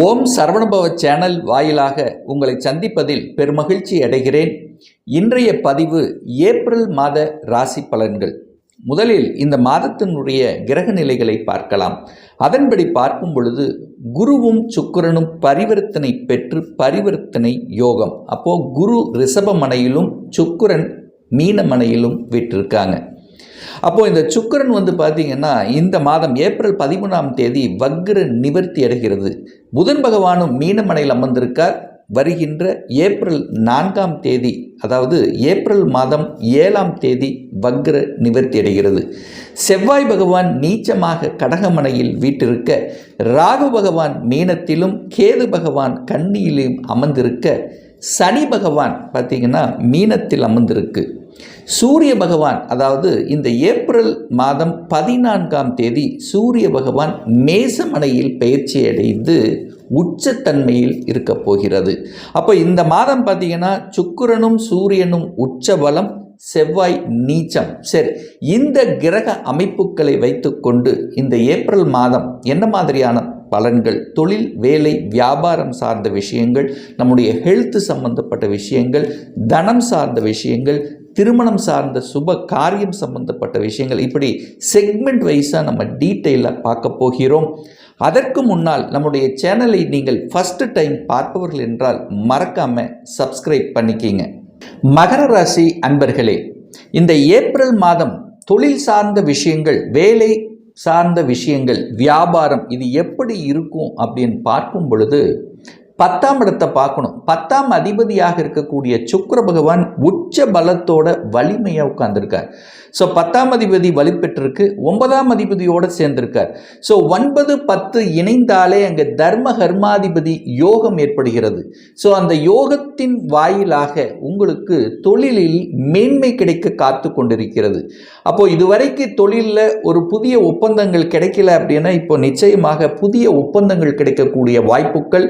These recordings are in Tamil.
ஓம் சரவணபவ சேனல் வாயிலாக உங்களை சந்திப்பதில் பெருமகிழ்ச்சி அடைகிறேன். இன்றைய பதிவு ஏப்ரல் மாத ராசி பலன்கள். முதலில் இந்த மாதத்தினுடைய கிரக நிலைகளை பார்க்கலாம். அதன்படி பார்க்கும் பொழுது குருவும் சுக்கரனும் பரிவர்த்தனை பெற்று பரிவர்த்தனை யோகம். அப்போது குரு ரிஷபமனையிலும் சுக்கரன் மீனமனையிலும் விட்டிருக்காங்க. அப்போது இந்த சுக்கரன் வந்து பார்த்திங்கன்னா இந்த மாதம் ஏப்ரல் பதிமூணாம் தேதி வக்ர நிவர்த்தி அடைகிறது. புதன் பகவானும் மீனமனையில் அமர்ந்திருக்கார். வருகின்ற ஏப்ரல் நான்காம் தேதி அதாவது ஏப்ரல் மாதம் ஏழாம் தேதி வக்ர நிவர்த்தி அடைகிறது. செவ்வாய் பகவான் நீச்சமாக கடகமனையில் வீட்டிருக்க ராகு பகவான் மீனத்திலும் கேது பகவான் கன்னியிலும் அமர்ந்திருக்க சனி பகவான் பார்த்தீங்கன்னா மீனத்தில் அமர்ந்திருக்கு. சூரிய பகவான் அதாவது இந்த ஏப்ரல் மாதம் பதினான்காம் தேதி சூரிய பகவான் மேசமனையில் பயிற்சி அடைந்து உச்சத்தன்மையில் இருக்க போகிறது. அப்போ இந்த மாதம் பார்த்தீங்கன்னா சுக்கிரனும் சூரியனும் உச்ச பலம் செவ்வாய் நீச்சம். சரி இந்த கிரக அமைப்புகளை வைத்துக்கொண்டு இந்த ஏப்ரல் மாதம் என்ன மாதிரியான பலன்கள் தொழில் வேலை வியாபாரம் சார்ந்த விஷயங்கள் நம்முடைய ஹெல்த் சம்பந்தப்பட்ட விஷயங்கள் தனம் சார்ந்த விஷயங்கள் திருமணம் சார்ந்த சுப காரியம் சம்பந்தப்பட்ட விஷயங்கள். இப்படி செக்மெண்ட் வைஸாக நம்ம டீட்டெயிலாக பார்க்க போகிறோம். அதற்கு முன்னால் நம்முடைய சேனலை நீங்கள் ஃபஸ்ட்டு டைம் பார்ப்பவர்கள் என்றால் மறக்காமல் சப்ஸ்கிரைப் பண்ணிக்கிங்க. மகர ராசி அன்பர்களே இந்த ஏப்ரல் மாதம் தொழில் சார்ந்த விஷயங்கள் வேலை சார்ந்த விஷயங்கள் வியாபாரம் இது எப்படி இருக்கும் அப்படின்னு பார்க்கும் பொழுது பத்தாம் இடத்தை பார்க்கணும். பத்தாம் அதிபதியாக இருக்கக்கூடிய சுக்கர பகவான் உச்ச பலத்தோட வலிமையாக உட்கார்ந்துருக்கார். ஸோ பத்தாம் அதிபதி வலுப்பெற்றிருக்கு. ஒன்பதாம் அதிபதியோடு சேர்ந்திருக்கார். ஸோ ஒன்பது பத்து இணைந்தாலே அங்கே தர்ம கர்மாதிபதி யோகம் ஏற்படுகிறது. ஸோ அந்த யோகத்தின் வாயிலாக உங்களுக்கு தொழிலில் மேன்மை கிடைக்க காத்து கொண்டிருக்கிறது. அப்போ இதுவரைக்கு தொழிலில் ஒரு புதிய ஒப்பந்தங்கள் கிடைக்கல அப்படின்னா இப்போ நிச்சயமாக புதிய ஒப்பந்தங்கள் கிடைக்கக்கூடிய வாய்ப்புகள்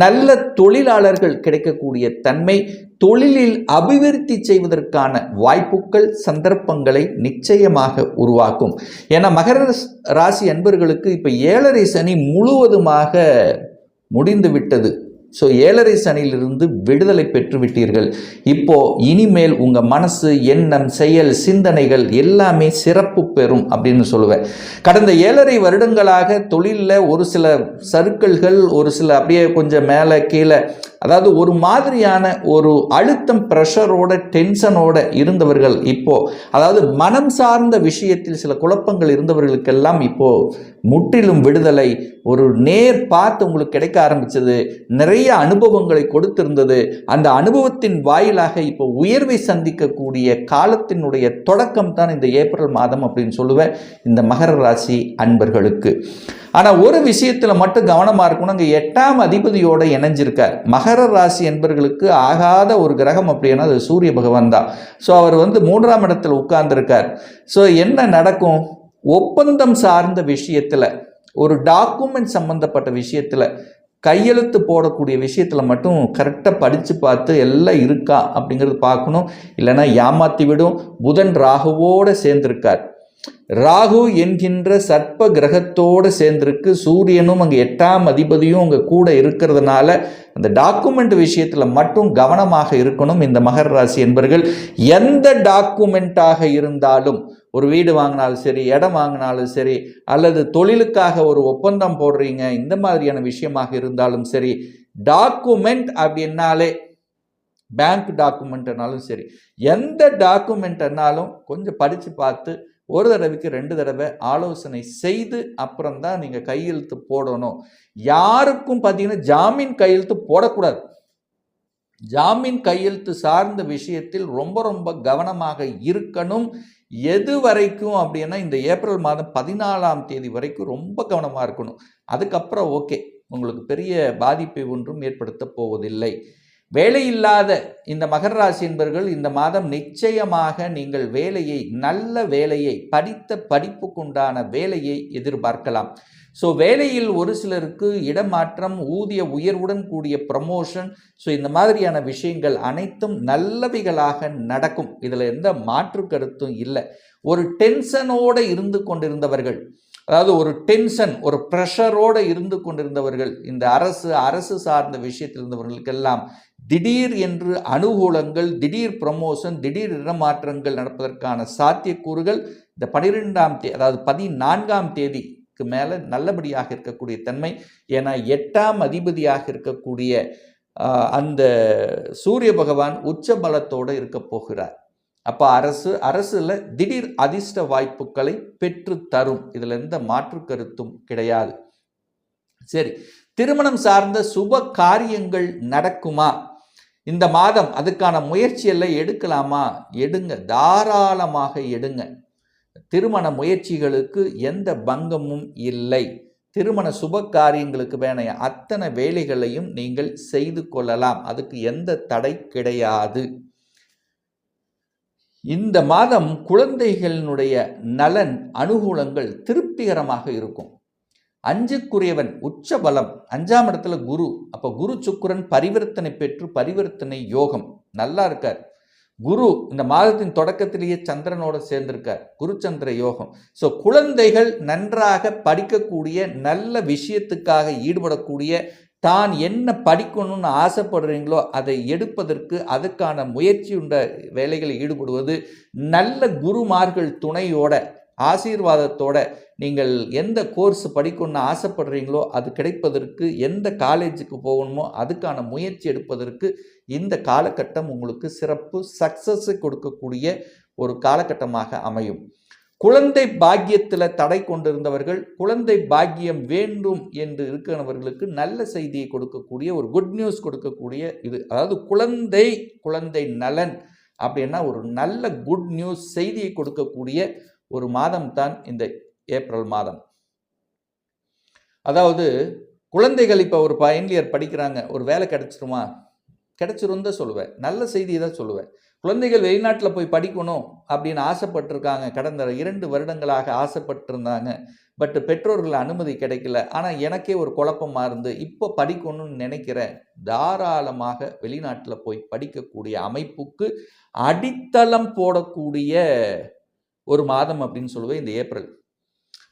நல்ல தொழிலாளர்கள் கிடைக்கக்கூடிய தன்மை தொழிலில் அபிவிருத்தி செய்வதற்கான வாய்ப்புகள் சந்தர்ப்பங்களை நிச்சயமாக உருவாக்கும். ஏன்னா மகர ராசி அன்பர்களுக்கு இப்போ ஏழரை சனி முழுவதுமாக முடிந்து விட்டது. ஸோ ஏழரை சனியிலிருந்து விடுதலை பெற்றுவிட்டீர்கள். இப்போ இனிமேல் உங்கள் மனசு எண்ணம் செயல் சிந்தனைகள் எல்லாமே சிறப்பு பெறும் அப்படின்னு சொல்லுவேன். கடந்த ஏழரை வருடங்களாக தொழிலில் ஒரு சில சர்க்கிள்கள் ஒரு சில அப்படியே கொஞ்சம் மேலே கீழே அதாவது ஒரு மாதிரியான ஒரு அழுத்தம் ப்ரெஷரோட டென்ஷனோட இருந்தவர்கள் இப்போ அதாவது மனம் சார்ந்த விஷயத்தில் சில குழப்பங்கள் இருந்தவர்களுக்கெல்லாம் இப்போ முற்றிலும் விடுதலை ஒரு நேர் பார்த்து உங்களுக்கு கிடைக்க ஆரம்பித்தது நிறைய நிறைய அனுபவங்களை கொடுத்திருந்தது. அந்த அனுபவத்தின் வாயிலாக இப்போ உயர்வை சந்திக்கக்கூடிய காலத்தினுடைய தொடக்கம் தான் இந்த ஏப்ரல் மாதம் அப்படின்னு சொல்லுவேன். இந்த மகர ராசி அன்பர்களுக்கு. ஆனால் ஒரு விஷயத்தில் மட்டும் கவனமாக இருக்கணும். அங்கே எட்டாம் அதிபதியோட இணைஞ்சிருக்கார். மகர ராசி என்பர்களுக்கு ஆகாத ஒரு கிரகம் அப்படின்னா அது சூரிய பகவான் தான். ஸோ அவர் வந்து மூன்றாம் இடத்தில் உட்கார்ந்துருக்கார். ஸோ என்ன நடக்கும்? ஒப்பந்தம் சார்ந்த விஷயத்தில் ஒரு டாக்குமெண்ட் சம்மந்தப்பட்ட விஷயத்தில் கையெழுத்து போடக்கூடிய விஷயத்தில் மட்டும் கரெக்டாக படித்து பார்த்து எல்லாம் இருக்கா அப்படிங்கிறது பார்க்கணும். இல்லைன்னா ஏமாற்றி விடும். புதன் ராகுவோடு சேர்ந்திருக்கார். ராகு என்கின்ற சர்ப்ப கிரகத்தோடு சேர்ந்திருக்கு. சூரியனும் அங்கே எட்டாம் அதிபதியும் அங்கே கூட இருக்கிறதுனால அந்த டாக்குமெண்ட் விஷயத்தில் மட்டும் கவனமாக இருக்கணும் இந்த மகர ராசி என்பர்கள். எந்த டாக்குமெண்ட்டாக இருந்தாலும் ஒரு வீடு வாங்கினாலும் சரி இடம் வாங்கினாலும் சரி அல்லது தொழிலுக்காக ஒரு ஒப்பந்தம் போடுறீங்க இந்த மாதிரியான விஷயமாக இருந்தாலும் சரி டாக்குமெண்ட் அப்படின்னாலே பேங்க் டாக்குமெண்ட்னாலும் சரி எந்த டாக்குமெண்ட்னாலும் கொஞ்சம் படித்து பார்த்து ஒரு தடவைக்கு ரெண்டு தடவை ஆலோசனை செய்து அப்புறம் தான் நீங்கள் கையெழுத்து போடணும். யாருக்கும் பார்த்தீங்கன்னா ஜாமீன் கையெழுத்து போடக்கூடாது. ஜாமீன் கையெழுத்து சார்ந்த விஷயத்தில் ரொம்ப ரொம்ப கவனமாக இருக்கணும். எது வரைக்கும் அப்படின்னா இந்த ஏப்ரல் மாதம் பதினாலாம் தேதி வரைக்கும் ரொம்ப கவனமாக இருக்கணும். அதுக்கப்புறம் ஓகே உங்களுக்கு பெரிய பாதிப்பை ஒன்றும் ஏற்படுத்த போவதில்லை. வேலை இல்லாத இந்த மகர ராசி என்பவர்கள் இந்த மாதம் நிச்சயமாக நீங்கள் வேலையை நல்ல வேலையை படித்த படிப்புக்குண்டான வேலையை எதிர்பார்க்கலாம். ஸோ வேலையில் ஒரு சிலருக்கு இடமாற்றம் ஊதிய உயர்வுடன் கூடிய ப்ரமோஷன் ஸோ இந்த மாதிரியான விஷயங்கள் அனைத்தும் நல்லவைகளாக நடக்கும். இதில் எந்த மாற்று கருத்தும் இல்லை. ஒரு டென்ஷனோடு இருந்து கொண்டிருந்தவர்கள் அதாவது ஒரு டென்ஷன் ஒரு ப்ரெஷரோடு இருந்து கொண்டிருந்தவர்கள் இந்த அரசு அரசு சார்ந்த விஷயத்தில் இருந்தவர்களுக்கெல்லாம் திடீர் என்று அனுகூலங்கள் திடீர் ப்ரமோஷன் திடீர் இடமாற்றங்கள் நடப்பதற்கான சாத்தியக்கூறுகள் இந்த பனிரெண்டாம் தேதி அதாவது பதினான்காம் தேதிக்கு மேலே நல்லபடியாக இருக்கக்கூடிய தன்மை. ஏன்னா எட்டாம் அதிபதியாக இருக்கக்கூடிய அந்த சூரிய பகவான் உச்ச பலத்தோடு இருக்க போகிறார். அப்போ அரசு அரசில் திடீர் அதிர்ஷ்ட வாய்ப்புகளை பெற்று தரும். இதில் எந்த மாற்று கருத்தும் கிடையாது. சரி திருமணம் சார்ந்த சுப காரியங்கள் நடக்குமா? இந்த மாதம் அதுக்கான முயற்சியெல்லாம் எடுக்கலாமா? எடுங்க தாராளமாக எடுங்க. திருமண முயற்சிகளுக்கு எந்த பங்கமும் இல்லை. திருமண சுப காரியங்களுக்கு வேணைய அத்தனை வேலைகளையும் நீங்கள் செய்து கொள்ளலாம். அதுக்கு எந்த தடை கிடையாது. இந்த மாதம் குழந்தைகளினுடைய நலன் அனுகூலங்கள் திருப்திகரமாக இருக்கும். அஞ்சுக்குரியவன் உச்ச பலம் அஞ்சாம் இடத்துல குரு. அப்போ குரு சுக்கிரன் பரிவர்த்தனை பெற்று பரிவர்த்தனை யோகம். நல்லா இருக்கார். குரு இந்த மாதத்தின் தொடக்கத்திலேயே சந்திரனோட சேர்ந்திருக்கார். குரு சந்திர யோகம். ஸோ குழந்தைகள் நன்றாக படிக்கக்கூடிய நல்ல விஷயத்துக்காக ஈடுபடக்கூடிய தான் என்ன படிக்கணும்னு ஆசைப்படுறீங்களோ அதை எடுப்பதற்கு அதுக்கான முயற்சி உண்ட வேலைகளில் ஈடுபடுவது நல்ல குருமார்கள் துணையோட ஆசீர்வாதத்தோட நீங்கள் எந்த கோர்ஸ் படிக்கணும்னு ஆசைப்படுறீங்களோ அது கிடைப்பதற்கு எந்த காலேஜுக்கு போகணுமோ அதுக்கான முயற்சி எடுப்பதற்கு இந்த காலகட்டம் உங்களுக்கு சிறப்பு சக்ஸஸை கொடுக்கக்கூடிய ஒரு காலகட்டமாக அமையும். குழந்தை பாக்கியத்தில் தடை கொண்டிருந்தவர்கள் குழந்தை பாக்கியம் வேண்டும் என்று இருக்கிறவர்களுக்கு நல்ல செய்தியை கொடுக்கக்கூடிய ஒரு குட் நியூஸ் கொடுக்கக்கூடிய இது. அதாவது குழந்தை குழந்தை நலன் அப்படின்னா ஒரு நல்ல குட் நியூஸ் செய்தியை கொடுக்கக்கூடிய ஒரு மாதம் தான் இந்த ஏப்ரல் மாதம். அதாவது குழந்தைகள் இப்போ ஒரு பயன்லியர் இயர் படிக்கிறாங்க ஒரு வேலை கிடச்சிருமா? கிடைச்சிரும் தான் சொல்லுவேன். நல்ல செய்தியை தான் சொல்லுவேன். குழந்தைகள் வெளிநாட்டில் போய் படிக்கணும் அப்படின்னு ஆசைப்பட்டிருக்காங்க. கடந்த இரண்டு வருடங்களாக ஆசைப்பட்டிருந்தாங்க. பட் பெற்றோர்கள் அனுமதி கிடைக்கல. ஆனால் எனக்கே ஒரு குழப்பமா இருந்து இப்போ படிக்கணும்னு நினைக்கிறேன். தாராளமாக வெளிநாட்டில் போய் படிக்கக்கூடிய அமைப்புக்கு அடித்தளம் போடக்கூடிய ஒரு மாதம் அப்படின்னு சொல்லுவேன் இந்த ஏப்ரல்.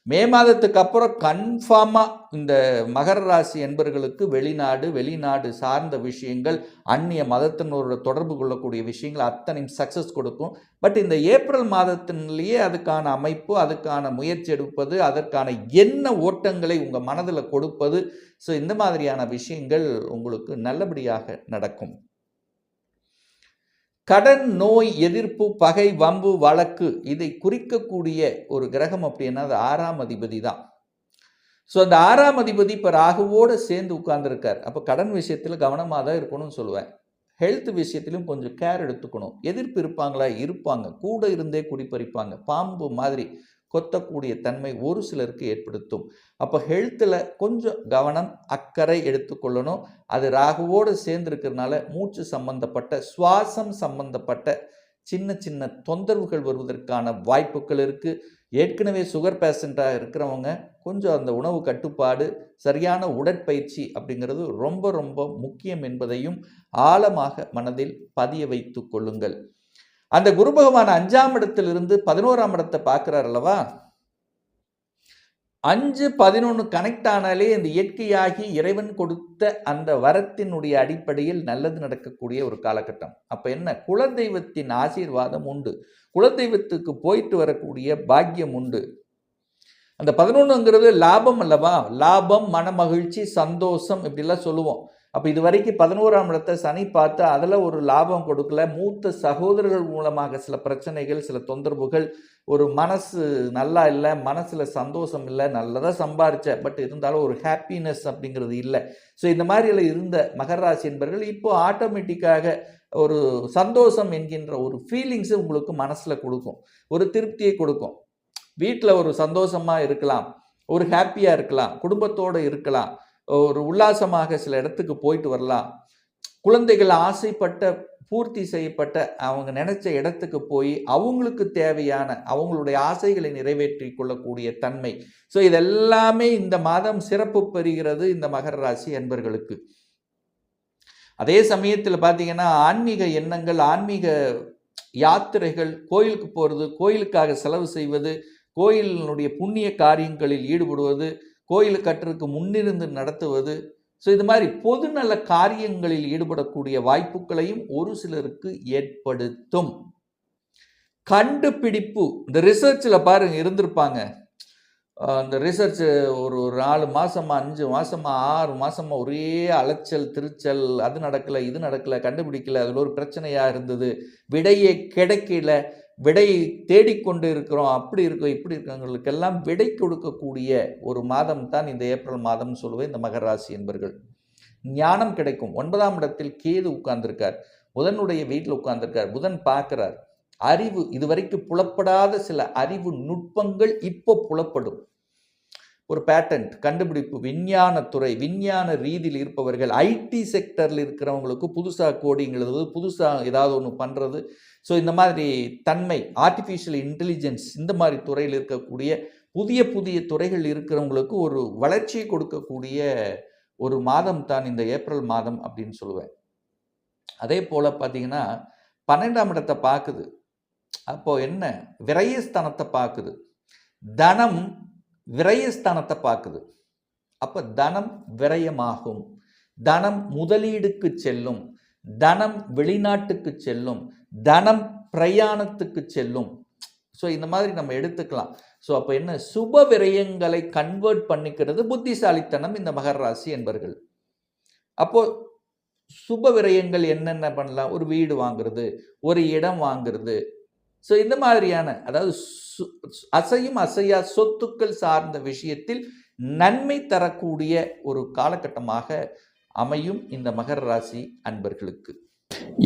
மே மாதத்துக்கு அப்புறம் கன்ஃபார்மாக இந்த மகர ராசி என்பர்களுக்கு வெளிநாடு வெளிநாடு சார்ந்த விஷயங்கள் அந்நிய மதத்தினரோட தொடர்பு கொள்ளக்கூடிய விஷயங்கள் அத்தனையும் சக்ஸஸ் கொடுக்கும். பட் இந்த ஏப்ரல் மாதத்திலேயே அதுக்கான அமைப்பு அதுக்கான முயற்சி எடுப்பது அதற்கான என்ன ஓட்டங்களை உங்கள் மனதில் கொடுப்பது. ஸோ இந்த மாதிரியான விஷயங்கள் உங்களுக்கு நல்லபடியாக நடக்கும். கடன் நோய் எதிர்ப்பு பகை வம்பு வழக்கு இதை குறிக்கக்கூடிய ஒரு கிரகம் அப்படின்னா அது ஆறாம் அதிபதி தான். ஸோ அந்த ஆறாம் அதிபதி இப்போ ராகுவோடு சேர்ந்து உட்கார்ந்துருக்கார். அப்போ கடன் விஷயத்தில் கவனமாக தான் இருக்கணும்னு சொல்லுவேன். ஹெல்த் விஷயத்திலும் கொஞ்சம் கேர் எடுத்துக்கணும். எதிர்ப்பு இருப்பாங்களா? இருப்பாங்க. கூட இருந்தே குடிப்பறிப்பாங்க பாம்பு மாதிரி. கொத்தக்கூடிய தன்மை ஒரு சிலருக்கு ஏற்படுத்தும். அப்போ ஹெல்த்தில் கொஞ்சம் கவனம் அக்கறை எடுத்துக்கொள்ளணும் அது ராகுவோடு சேர்ந்துருக்கிறதுனால மூச்சு சம்பந்தப்பட்ட சுவாசம் சம்பந்தப்பட்ட சின்ன சின்ன தொந்தரவுகள் வருவதற்கான வாய்ப்புகள் இருக்குது ஏற்கனவே சுகர் பேஷண்ட்டாக இருக்கிறவங்க கொஞ்சம் அந்த உணவு கட்டுப்பாடு சரியான உடற்பயிற்சி அப்படிங்கிறது ரொம்ப ரொம்ப முக்கியம் என்பதையும் ஆழமாக மனதில் பதிய வைத்து கொள்ளுங்கள். அந்த குரு பகவான் அஞ்சாம் இடத்திலிருந்து பதினோராம் இடத்தை பார்க்கிறார் அல்லவா? அஞ்சு பதினொன்று கனெக்ட் ஆனாலே இந்த இயற்கையாகி இறைவன் கொடுத்த அந்த வரத்தினுடைய அடிப்படையில் நல்லது நடக்கக்கூடிய ஒரு காலகட்டம். அப்போ என்ன? குலதெய்வத்தின் ஆசீர்வாதம் உண்டு. குலதெய்வத்துக்கு போயிட்டு வரக்கூடிய பாக்கியம் உண்டு. அந்த பதினொன்றுங்கிறது லாபம் அல்லவா? லாபம் மனமகிழ்ச்சி சந்தோஷம் இப்படிலாம் சொல்லுவோம். அப்போ இது வரைக்கும் பதினோராம் இடத்தை சனி பார்த்து அதில் ஒரு லாபம் கொடுக்கல. மூத்த சகோதரர்கள் மூலமாக சில பிரச்சனைகள் சில தொந்தரவுகள் ஒரு மனசு நல்லா இல்லை மனசில் சந்தோஷம் இல்லை நல்லதாக சம்பாரிச்ச பட் இருந்தாலும் ஒரு ஹாப்பினஸ் அப்படிங்கிறது இல்லை. ஸோ இந்த மாதிரியெல்லாம் இருந்த மகராசி என்பர்கள் என்பவர்கள் இப்போ ஆட்டோமேட்டிக்காக ஒரு சந்தோஷம் என்கின்ற ஒரு ஃபீலிங்ஸு உங்களுக்கு மனசில் கொடுக்கும். ஒரு திருப்தியை கொடுக்கும். வீட்டில் ஒரு சந்தோஷமாக இருக்கலாம். ஒரு ஹாப்பியாக இருக்கலாம். குடும்பத்தோடு இருக்கலாம். ஒரு உல்லாசமாக சில இடத்துக்கு போயிட்டு வரலாம். குழந்தைகள் ஆசைப்பட்ட பூர்த்தி செய்யப்பட்ட அவங்க நினைச்ச இடத்துக்கு போய் அவங்களுக்கு தேவையான அவங்களுடைய ஆசைகளை நிறைவேற்றி கொள்ளக்கூடிய தன்மை. ஸோ இதெல்லாமே இந்த மாதம் சிறப்பு பெறுகிறது இந்த மகர ராசி என்பர்களுக்கு அதே சமயத்தில் பார்த்தீங்கன்னா ஆன்மீக எண்ணங்கள் ஆன்மீக யாத்திரைகள் கோயிலுக்கு போகிறது கோயிலுக்காக செலவு செய்வது கோயிலினுடைய புண்ணிய காரியங்களில் ஈடுபடுவது கோயில் கட்டுறதுக்கு முன்னிருந்து நடத்துவது. ஸோ இது மாதிரி பொதுநல காரியங்களில் ஈடுபடக்கூடிய வாய்ப்புகளையும் ஒரு சிலருக்கு ஏற்படுத்தும். கண்டுபிடிப்பு. இந்த ரிசர்ச்சில் பாருங்க இருந்திருப்பாங்க. அந்த ரிசர்ச் ஒரு ஒரு நாலு மாதமாக அஞ்சு மாதமாக ஆறு மாதமாக ஒரே அலைச்சல் திருச்சல் அது நடக்கலை இது நடக்கல கண்டுபிடிக்கல அதில் ஒரு பிரச்சனையாக இருந்தது. விடையே கிடைக்கல. விடையை தேடிக்கொண்டு இருக்கிறோம் அப்படி இருக்கோம் இப்படி இருக்கிறவங்களுக்கெல்லாம் விடை கொடுக்கக்கூடிய ஒரு மாதம் தான் இந்த ஏப்ரல் மாதம் சொல்லுவேன் இந்த மகராசி என்பர்கள். ஞானம் கிடைக்கும். ஒன்பதாம் இடத்தில் கேது உட்கார்ந்திருக்கார். புதனுடைய வீட்டில் உட்கார்ந்திருக்கார். புதன் பார்க்கிறார். அறிவு இதுவரைக்கும் புலப்படாத சில அறிவு நுட்பங்கள் இப்போ புலப்படும். ஒரு பேட்டன்ட் கண்டுபிடிப்பு விஞ்ஞானத்துறை விஞ்ஞான ரீதியில் இருப்பவர்கள் ஐடி செக்டரில் இருக்கிறவங்களுக்கு புதுசாக கோடிங் எழுதுவது புதுசாக ஏதாவது ஒன்று பண்ணுறது ஸோ இந்த மாதிரி தன்மை ஆர்டிஃபிஷியல் இன்டெலிஜென்ஸ் இந்த மாதிரி துறையில் இருக்கக்கூடிய புதிய புதிய துறைகள் இருக்கிறவங்களுக்கு ஒரு வளர்ச்சியை கொடுக்கக்கூடிய ஒரு மாதம் தான் இந்த ஏப்ரல் மாதம் அப்படின்னு சொல்லுவேன். அதே போல் பார்த்தீங்கன்னா பன்னெண்டாம் இடத்தை பார்க்குது. அப்போது என்ன? விரயஸ்தானத்தை பார்க்குது. தனம் விரயஸ்தானத்தை பார்க்குது. அப்போ தனம் விரயமாகும். தனம் முதலீடுக்கு செல்லும். தனம் வெளிநாட்டுக்கு செல்லும் தனம் பிரயாணத்துக்கு செல்லும். ஸோ இந்த மாதிரி நம்ம எடுத்துக்கலாம். ஸோ அப்போ என்ன? சுப விரயங்களை கன்வெர்ட் பண்ணிக்கிறது புத்திசாலித்தனம் இந்த மகர ராசி என்பர்கள். அப்போது சுப விரயங்கள் என்னென்ன பண்ணலாம்? ஒரு வீடு வாங்குறது ஒரு இடம் வாங்குறது. ஸோ இந்த மாதிரியான அதாவது அசையும் அசையா சொத்துக்கள் சார்ந்த விஷயத்தில் நன்மை தரக்கூடிய ஒரு காலகட்டமாக அமையும் இந்த மகர ராசி அன்பர்களுக்கு.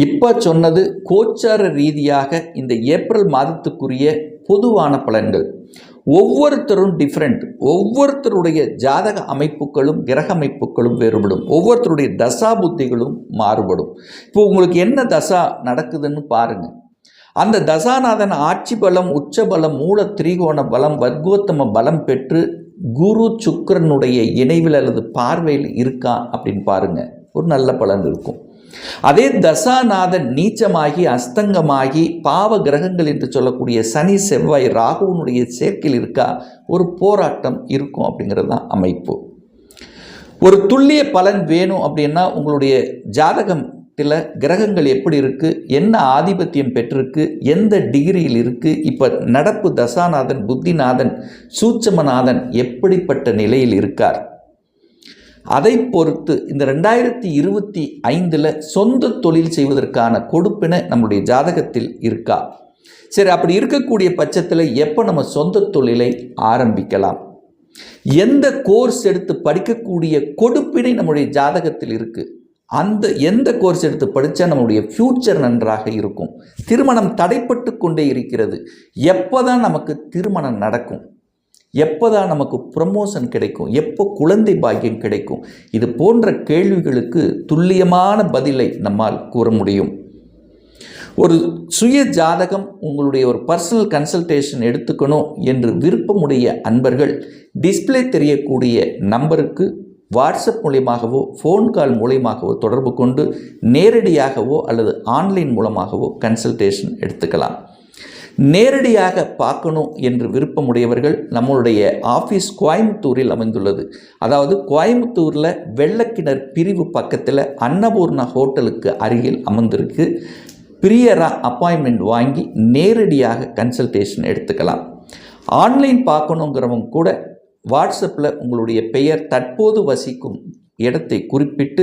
இப்போ சொன்னது கோச்சார ரீதியாக இந்த ஏப்ரல் மாதத்துக்குரிய பொதுவான பலன்கள். ஒவ்வொருத்தரும் டிஃப்ரெண்ட் ஒவ்வொருத்தருடைய ஜாதக அமைப்புகளும் கிரக அமைப்புகளும் வேறுபடும். ஒவ்வொருத்தருடைய தசா புத்திகளும் மாறுபடும். இப்போ உங்களுக்கு என்ன தசா நடக்குதுன்னு பாருங்கள் அந்த தசாநாதன் ஆட்சி பலம் உச்ச பலம் மூல திரிகோண பலம் வர்க்கோத்தம பலம் பெற்று குரு சுக்கரனுடைய இணைவில் அல்லது பார்வையில் இருக்கா அப்படின்னு பாருங்க. ஒரு நல்ல பலன் இருக்கும். அதே தசாநாதன் நீச்சமாகி அஸ்தங்கமாகி பாவ கிரகங்கள் என்று சொல்லக்கூடிய சனி செவ்வாய் ராகுவனுடைய சேர்க்கையில் இருக்கா? ஒரு போராட்டம் இருக்கும் அப்படிங்கிறது தான் அமைப்பு. ஒரு துல்லிய பலன் வேணும் அப்படின்னா உங்களுடைய ஜாதகம் ஜாதகத்தில் கிரகங்கள் எப்படி இருக்குது என்ன ஆதிபத்தியம் பெற்றிருக்கு? எந்த டிகிரியில் இருக்குது இப்போ நடப்பு தசாநாதன் புத்திநாதன் சூட்சமநாதன் எப்படிப்பட்ட நிலையில் இருக்கார்? அதை பொறுத்து இந்த ரெண்டாயிரத்தி இருபத்தி ஐந்தில் சொந்த தொழில் செய்வதற்கான கொடுப்பினை நம்முடைய ஜாதகத்தில் இருக்கா? சரி அப்படி இருக்கக்கூடிய பட்சத்தில் எப்போ நம்ம சொந்த தொழிலை ஆரம்பிக்கலாம்? எந்த கோர்ஸ் எடுத்து படிக்கக்கூடிய கொடுப்பினை நம்முடைய ஜாதகத்தில் இருக்குது அந்த எந்த கோர்ஸ் எடுத்து படித்தா நம்மளுடைய ஃப்யூச்சர் நன்றாக இருக்கும். திருமணம் தடைப்பட்டு கொண்டே இருக்கிறது. எப்போ தான் நமக்கு திருமணம் நடக்கும்? எப்போ தான் நமக்கு ப்ரமோஷன் கிடைக்கும்? எப்போ குழந்தை பாக்கியம் கிடைக்கும்? இது போன்ற கேள்விகளுக்கு துல்லியமான பதிலை நம்மால் கூற முடியும். ஒரு சுய ஜாதகம் உங்களுடைய ஒரு பர்சனல் கன்சல்டேஷன் எடுத்துக்கணும் என்று விருப்பமுடைய அன்பர்கள் டிஸ்ப்ளே தெரியக்கூடிய நம்பருக்கு வாட்ஸ்அப் மூலியமாகவோ ஃபோன் கால் மூலியமாகவோ தொடர்பு கொண்டு நேரடியாகவோ அல்லது ஆன்லைன் மூலமாகவோ கன்சல்டேஷன் எடுத்துக்கலாம். நேரடியாக பார்க்கணும் என்று விருப்பமுடையவர்கள் நம்மளுடைய ஆஃபீஸ் கோயம்புத்தூரில் அமைந்துள்ளது. அதாவது கோயம்புத்தூரில் வெள்ளக்கிணர் பிரிவு பக்கத்தில் அன்னபூர்ணா ஹோட்டலுக்கு அருகில் அமர்ந்திருக்கு. பிரியராக அப்பாயின்மெண்ட் வாங்கி நேரடியாக கன்சல்டேஷன் எடுத்துக்கலாம். ஆன்லைன் பார்க்கணுங்கிறவங்க கூட வாட்ஸ்அப்பில் உங்களுடைய பெயர் தற்போது வசிக்கும் இடத்தை குறிப்பிட்டு